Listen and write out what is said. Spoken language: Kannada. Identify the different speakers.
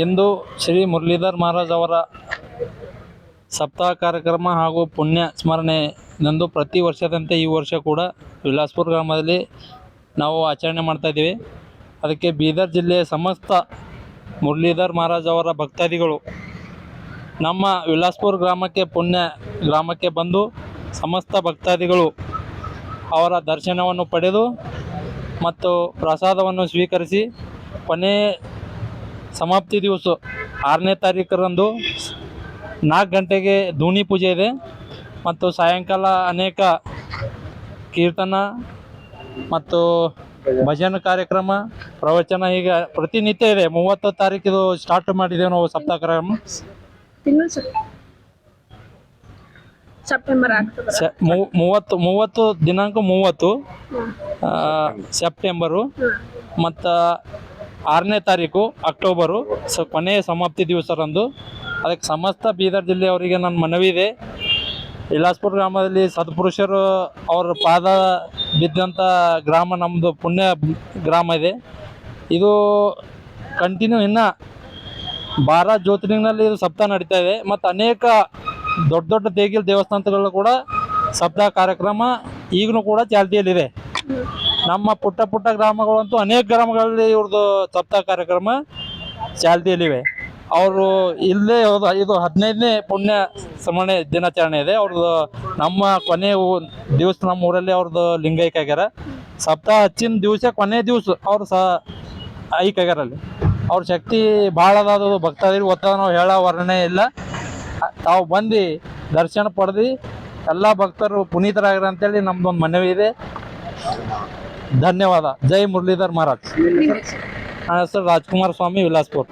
Speaker 1: ಇಂದು ಶ್ರೀ ಮುರಳೀಧರ್ ಮಹಾರಾಜ್ ಅವರ ಸಪ್ತಾಹ ಕಾರ್ಯಕ್ರಮ ಹಾಗೂ ಪುಣ್ಯ ಸ್ಮರಣೆ ನಂದು ಪ್ರತಿ ವರ್ಷದಂತೆ ಈ ವರ್ಷ ಕೂಡ ವಿಲಾಸ್ಪುರ ಗ್ರಾಮದಲ್ಲಿ ನಾವು ಆಚರಣೆ ಮಾಡ್ತಾ ಇದ್ದೀವಿ. ಅದಕ್ಕೆ ಬೀದರ್ ಜಿಲ್ಲೆಯ ಸಮಸ್ತ ಮುರಳೀಧರ್ ಮಹಾರಾಜ್ ಅವರ ಭಕ್ತಾದಿಗಳು ನಮ್ಮ ವಿಲಾಸ್ಪುರ ಗ್ರಾಮಕ್ಕೆ ಪುಣ್ಯ ಗ್ರಾಮಕ್ಕೆ ಬಂದು ಸಮಸ್ತ ಭಕ್ತಾದಿಗಳು ಅವರ ದರ್ಶನವನ್ನು ಪಡೆದು ಮತ್ತು ಪ್ರಸಾದವನ್ನು ಸ್ವೀಕರಿಸಿ ಕೊನೆ ಸಮಾಪ್ತಿ ದಿವಸ ಆರನೇ ತಾರೀಕರಂದು ನಾಲ್ಕು ಗಂಟೆಗೆ ಧೂನಿ ಪೂಜೆ ಇದೆ. ಮತ್ತು ಸಾಯಂಕಾಲ ಅನೇಕ ಕೀರ್ತನ ಮತ್ತು ಭಜನ ಕಾರ್ಯಕ್ರಮ ಪ್ರವಚನ ಈಗ ಪ್ರತಿನಿತ್ಯ ಇದೆ. ಮೂವತ್ತು ತಾರೀಕಿದು ಸ್ಟಾರ್ಟ್ ಮಾಡಿದ್ದೇವೆ ನಾವು ಸಪ್ತಾಹ ಕಾರ್ಯಕ್ರಮ
Speaker 2: ಸೆಪ್ಟೆಂಬರ್
Speaker 1: ಮೂವತ್ತು ಮೂವತ್ತು ದಿನಾಂಕ ಮೂವತ್ತು ಸೆಪ್ಟೆಂಬರು. ಮತ್ತು ಆರನೇ ತಾರೀಕು ಅಕ್ಟೋಬರು. ಸ, ಕೊನೆಯ ಸಮಾಪ್ತಿ ದಿವಸರಂದು ಅದಕ್ಕೆ ಸಮಸ್ತ ಬೀದರ್ ಜಿಲ್ಲೆಯವರಿಗೆ ನನ್ನ ಮನವಿ ಇದೆ. ವಿಲಾಸ್ಪುರ ಗ್ರಾಮದಲ್ಲಿ ಸತ್ಪುರುಷರು ಅವರ ಪಾದ ಬಿದ್ದಂಥ ಗ್ರಾಮ ನಮ್ಮದು ಪುಣ್ಯ ಗ್ರಾಮ ಇದೆ. ಇದು ಕಂಟಿನ್ಯೂ ಇನ್ನು ಬಾರ ಜ್ಯೋತಿರ್ಲಿಂಗನಲ್ಲಿ ಇದು ಸಪ್ತಾಹ ನಡೀತಾ ಇದೆ. ಮತ್ತು ಅನೇಕ ದೊಡ್ಡ ದೊಡ್ಡ ದೇಗಿಲ್ ದೇವಸ್ಥಾನಗಳು ಕೂಡ ಸಪ್ತಾಹ ಕಾರ್ಯಕ್ರಮ ಈಗಲೂ ಕೂಡ ಚಾಲ್ತಿಯಲ್ಲಿದೆ. ನಮ್ಮ ಪುಟ್ಟ ಪುಟ್ಟ ಗ್ರಾಮಗಳಂತೂ ಅನೇಕ ಗ್ರಾಮಗಳಲ್ಲಿ ಇವ್ರದ್ದು ಸಪ್ತಾಹ ಕಾರ್ಯಕ್ರಮ ಚಾಲ್ತಿಯಲ್ಲಿವೆ. ಅವರು ಇಲ್ಲೇ ಇದು ಹದಿನೈದನೇ ಪುಣ್ಯ ಸ್ಮರಣೆ ದಿನಾಚರಣೆ ಇದೆ. ಅವ್ರದ್ದು ನಮ್ಮ ಕೊನೆ ದಿವಸ ನಮ್ಮ ಊರಲ್ಲಿ ಅವ್ರದ್ದು ಲಿಂಗೈಕ ಆಗ್ಯಾರ ಸಪ್ತಾಹ ಹಚ್ಚಿನ ದಿವಸ ಕೊನೆ ದಿವಸ ಅವ್ರು ಸಹ ಐಕ್ ಆಗ್ಯಾರ ಅಲ್ಲಿ ಅವ್ರ ಶಕ್ತಿ ಭಾಳ ಅದಾದ ಭಕ್ತಾದಿರಿ ಗೊತ್ತದ ನಾವು ಹೇಳೋ ವರ್ಣನೆ ಇಲ್ಲ. ತಾವು ಬಂದು ದರ್ಶನ ಪಡೆದು ಎಲ್ಲ ಭಕ್ತರು ಪುನೀತರಾಗ್ಯಾರ ಅಂತೇಳಿ ನಮ್ದೊಂದು ಮನವಿ ಇದೆ. धन्यवाद. जय मुरलीधर महाराज. सर राजकुमार स्वामी विलासपूर.